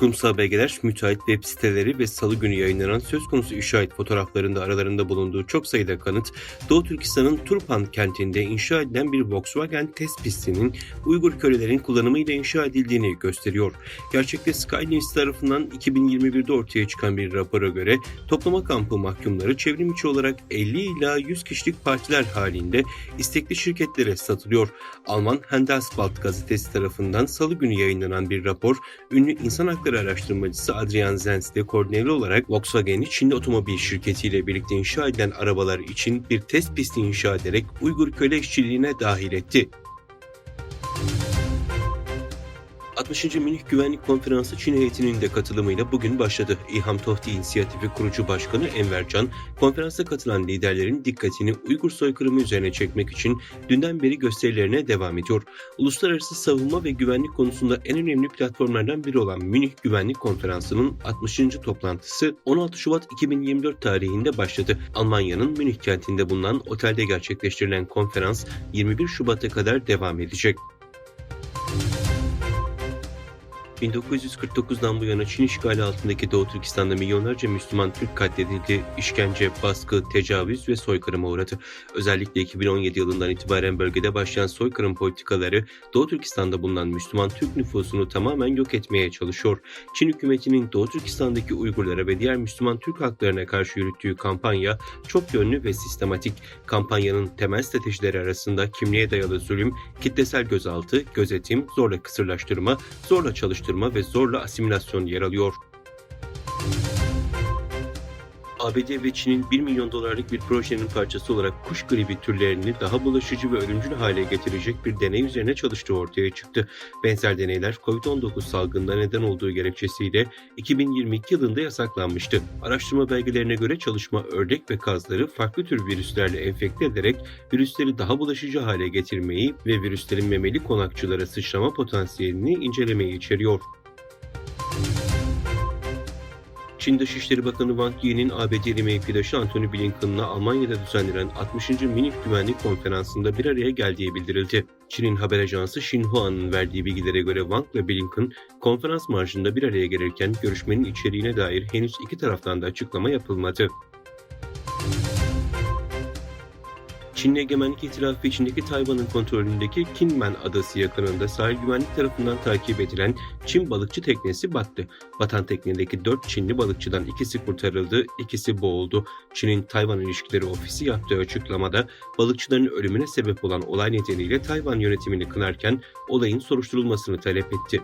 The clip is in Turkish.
Kurumsal belgeler, müteahhit web siteleri ve salı günü yayınlanan söz konusu inşaat fotoğraflarında aralarında bulunduğu çok sayıda kanıt, Doğu Türkistan'ın Turpan kentinde inşa edilen bir Volkswagen test pistinin Uygur kölelerin kullanımıyla inşa edildiğini gösteriyor. Gerçekte Skylinks tarafından 2021'de ortaya çıkan bir rapora göre toplama kampı mahkumları çevrim içi olarak 50 ila 100 kişilik partiler halinde istekli şirketlere satılıyor. Alman Handelsblatt gazetesi tarafından salı günü yayınlanan bir rapor, ünlü insan hakları araştırmacısı Adrian Zenz ile koordineli olarak Volkswagen'i Çinli otomobil şirketiyle birlikte inşa edilen arabalar için bir test pisti inşa ederek Uygur köle işçiliğine dahil etti. 60. Münih Güvenlik Konferansı Çin heyetinin de katılımıyla bugün başladı. İlham Tohti İnisiyatifi kurucu başkanı Enver Can, konferansa katılan liderlerin dikkatini Uygur soykırımı üzerine çekmek için dünden beri gösterilerine devam ediyor. Uluslararası savunma ve güvenlik konusunda en önemli platformlardan biri olan Münih Güvenlik Konferansı'nın 60. toplantısı 16 Şubat 2024 tarihinde başladı. Almanya'nın Münih kentinde bulunan otelde gerçekleştirilen konferans 21 Şubat'a kadar devam edecek. 1949'dan bu yana Çin işgali altındaki Doğu Türkistan'da milyonlarca Müslüman Türk katledildi, işkence, baskı, tecavüz ve soykırıma uğradı. Özellikle 2017 yılından itibaren bölgede başlayan soykırım politikaları Doğu Türkistan'da bulunan Müslüman Türk nüfusunu tamamen yok etmeye çalışıyor. Çin hükümetinin Doğu Türkistan'daki Uygurlara ve diğer Müslüman Türk halklarına karşı yürüttüğü kampanya çok yönlü ve sistematik. Kampanyanın temel stratejileri arasında kimliğe dayalı zulüm, kitlesel gözaltı, gözetim, zorla kısırlaştırma, zorla çalıştırma ve zorla asimilasyon yer alıyor. ABD ve Çin'in 1 milyon dolarlık bir projenin parçası olarak kuş gribi türlerini daha bulaşıcı ve ölümcül hale getirecek bir deney üzerine çalıştığı ortaya çıktı. Benzer deneyler COVID-19 salgında neden olduğu gerekçesiyle 2022 yılında yasaklanmıştı. Araştırma belgelerine göre çalışma ördek ve kazları farklı tür virüslerle enfekte ederek virüsleri daha bulaşıcı hale getirmeyi ve virüslerin memeli konakçılara sıçrama potansiyelini incelemeyi içeriyor. Çin Dışişleri Bakanı Wang Yi'nin ABD'li mevkidaşı Antony Blinken'la Almanya'da düzenlenen 60. Münih Güvenlik Konferansı'nda bir araya geldiği bildirildi. Çin'in haber ajansı Xinhua'nın verdiği bilgilere göre Wang ve Blinken konferans marjında bir araya gelirken görüşmenin içeriğine dair henüz iki taraftan da açıklama yapılmadı. Çin'le egemenlik itirafı içindeki Tayvan'ın kontrolündeki Kinmen adası yakınında sahil güvenlik tarafından takip edilen Çin balıkçı teknesi battı. Batan teknedeki 4 Çinli balıkçıdan ikisi kurtarıldı, ikisi boğuldu. Çin'in Tayvan İlişkileri Ofisi yaptığı açıklamada balıkçıların ölümüne sebep olan olay nedeniyle Tayvan yönetimini kınarken olayın soruşturulmasını talep etti.